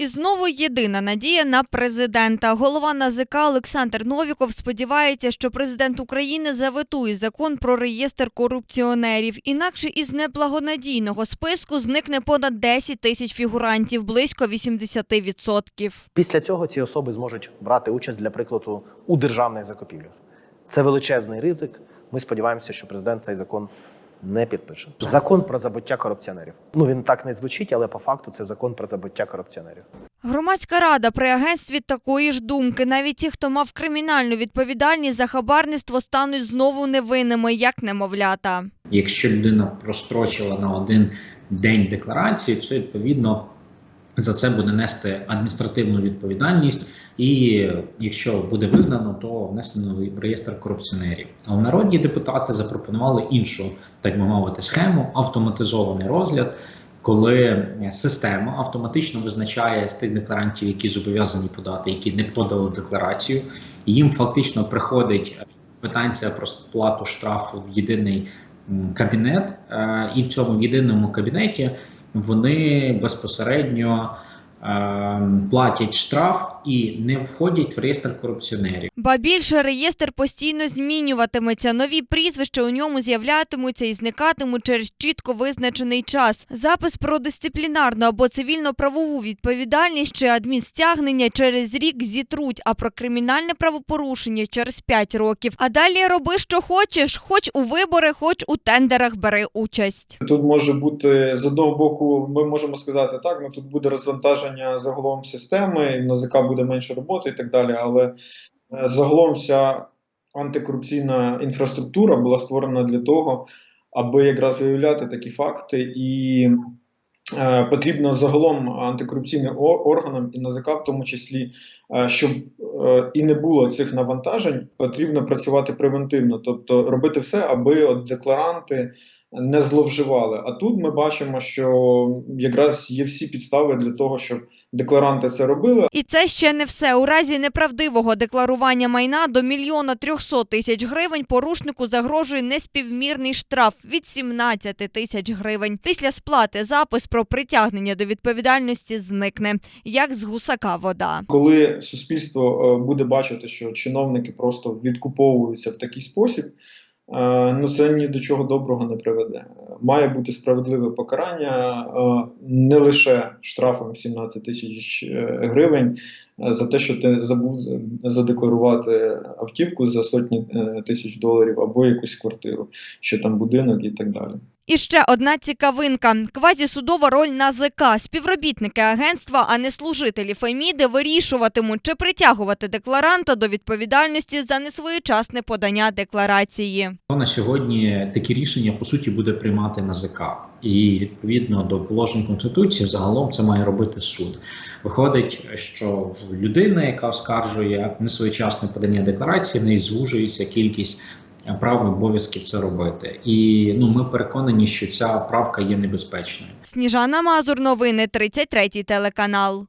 І знову єдина надія на президента. Голова НАЗК Олександр Новіков сподівається, що президент України заветує закон про реєстр корупціонерів. Інакше із неблагонадійного списку зникне понад 10 тисяч фігурантів, близько 80%. Після цього ці особи зможуть брати участь для прикладу у державних закупівлях. Це величезний ризик. Ми сподіваємося, що президент цей закон не підпише. Закон про забуття корупціонерів. Ну він так не звучить, але по факту це закон про забуття корупціонерів. Громадська рада при агентстві такої ж думки. Навіть ті, хто мав кримінальну відповідальність за хабарництво, стануть знову невинними, як немовлята. Якщо людина прострочила на один день декларації, це відповідно за це буде нести адміністративну відповідальність, і якщо буде визнано, то внесено в реєстр корупціонерів. Але народні депутати запропонували іншу, так би мовити, схему автоматизований розгляд. Коли система автоматично визначає з тих декларантів, які зобов'язані подати, які не подали декларацію, їм фактично приходить квитанція про сплату штрафу в єдиний кабінет, е, і в цьому єдиному кабінеті вони безпосередньо платять штраф і не входять в реєстр корупціонерів. Ба більше реєстр постійно змінюватиметься. Нові прізвища у ньому з'являтимуться і зникатимуть через чітко визначений час. Запис про дисциплінарну або цивільно-правову відповідальність чи адмінстягнення через рік зітруть, а про кримінальне правопорушення через 5 років. А далі роби, що хочеш, хоч у вибори, хоч у тендерах бери участь. Тут може бути з одного боку, ми можемо сказати так, ну тут буде розвантаження загалом системи, в НАЗК буде менше роботи і так далі. Але е, загалом вся антикорупційна інфраструктура була створена для того, аби якраз виявляти такі факти і. е, Потрібно загалом антикорупційним органам і НАЗК в тому числі, е, щоб і не було цих навантажень, потрібно працювати превентивно, тобто робити все, аби от декларанти не зловживали. А тут ми бачимо, що якраз є всі підстави для того, щоб декларанти це робили. І це ще не все. У разі неправдивого декларування майна до мільйона трьохсот тисяч гривень порушнику загрожує неспівмірний штраф від 17 тисяч гривень. Після сплати запис про притягнення до відповідальності зникне, як з гусака вода. Коли суспільство е, буде бачити, що чиновники просто відкуповуються в такий спосіб. Е, Ну, це ні до чого доброго не приведе. Має бути справедливе покарання е, не лише штрафом в 17 тисяч е, гривень за те, що ти забув задекларувати автівку за сотні е, тисяч доларів або якусь квартиру, що там будинок і так далі. І ще одна цікавинка: квазісудова роль НАЗК. Співробітники агентства, а не служителі Феміди, вирішуватимуть, чи притягувати декларанта до відповідальності за несвоєчасне подання декларації. На сьогодні такі рішення по суті буде приймати НАЗК. І відповідно до положень конституції, загалом це має робити суд. Виходить, що в людини, яка оскаржує несвоєчасне подання декларації, в неї звужується кількість прав і обов'язків це робити. І ну ми переконані, що ця правка є небезпечною. Сніжана Мазур, новини 33 телеканал.